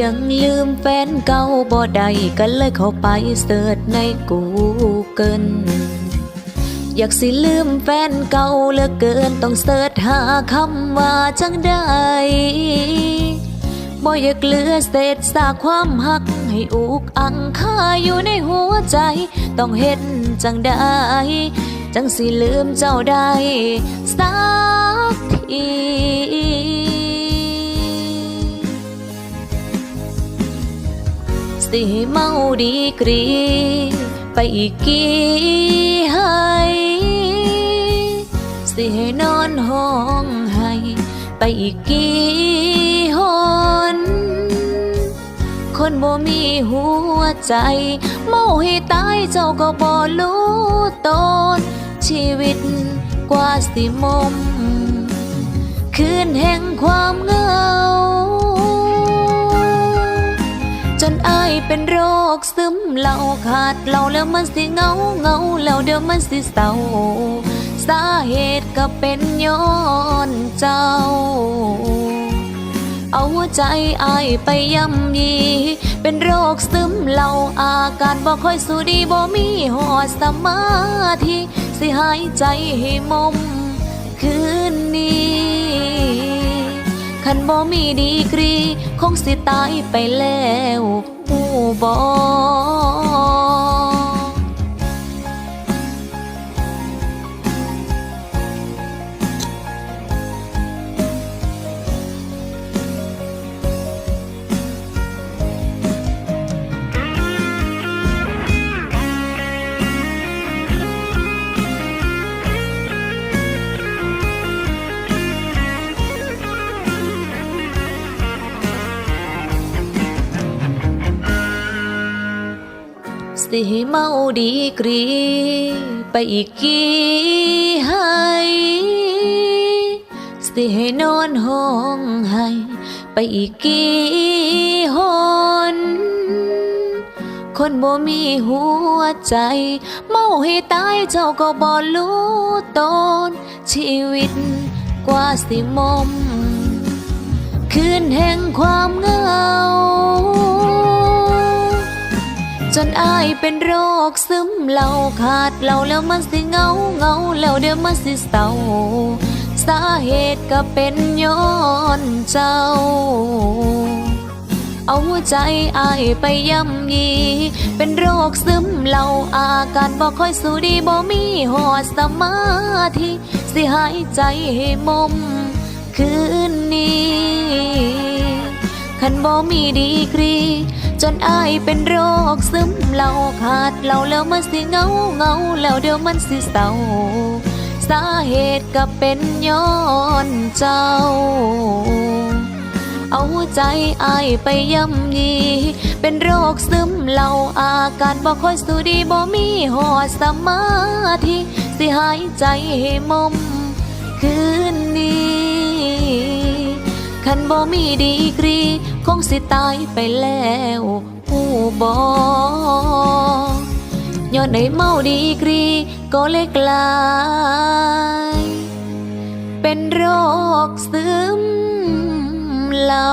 ยังลืมแฟนเก่าบ่ได้ก็เลยเข้าไปเสิร์ชใน Google อยากสิลืมแฟนเก่าเหลือเกินต้องเสิร์ชหาคำว่าจังได้บ่อยากเลือเศษซากความหัก ให้อุกอังคาอยู่ในหัวใจ ต้องเห็นจังได้ จังสิลืมเจ้าได้สักที สิให้เมาดีกรี ไปอีกกี่ให้สิให้นอนห้องให้ไปอีกกี่หนคนบ่มีหัวใจ เมาให้ตายเจ้าก็บ่รู้ตนชีวิตกว่าสิมม คืนแห่งความเงา เป็นโรคซึมเหล่าขาดเหล่าแล้วมันสิเงาเงาแล้วเดี๋ยวมันสิเศร้า สาเหตุก็เป็นย้อนเจ้า เอาหัวใจอายไปย่ำยี เป็นโรคซึมเหล่าอาการบ่ค่อยสู้ดีบ่มีหอดสมาธิสิหายใจให้มมคืนนี้คันบ่มีดีกรี คงสิตายไปแล้ว หู สิเมาดีกรี ไปอีกกี่ให้สิให้นอนห้องให้ไปอีกกี่หนคนบ่มีหัวใจ เมาให้ตายเจ้าก็บ่รู้ตนชีวิตกว่าสิมม คืนแห่งความเหงา จนอายเป็นโรคซึมเหล่าขาดเหล่าแล้วมันสิเงาเงาแล้วเดี๋ยวมันสิเศร้าสาเหตุก็เป็นย้อนเจ้า เอาหัวใจอายไปย่ำยี เป็นโรคซึมเหล่าอาการบ่ค่อยสู้ดีบ่มีหอดสมาธิสิหายใจให้มมคืนนี้ คันบ่มีดีกรี จนอายเป็นโรคซึมเหล่าขาดเหล่าแล้วมันสิเงาเงาแล้วเดี๋ยวมันสิเศร้าสาเหตุก็เป็นย้อนเจ้า เอาใจอายไปย่ำยีเป็นโรคซึมเหล่าอาการบ่ค่อยสู้ดีบ่มีหอดสมาธิสิหายใจให้มมคืนนี้คันบ่มีดีกรี คงสิตายไปแล้ว บอย้อนในเมาดีกรีก็เล็กลาย เป็นโรคซึมเหล่า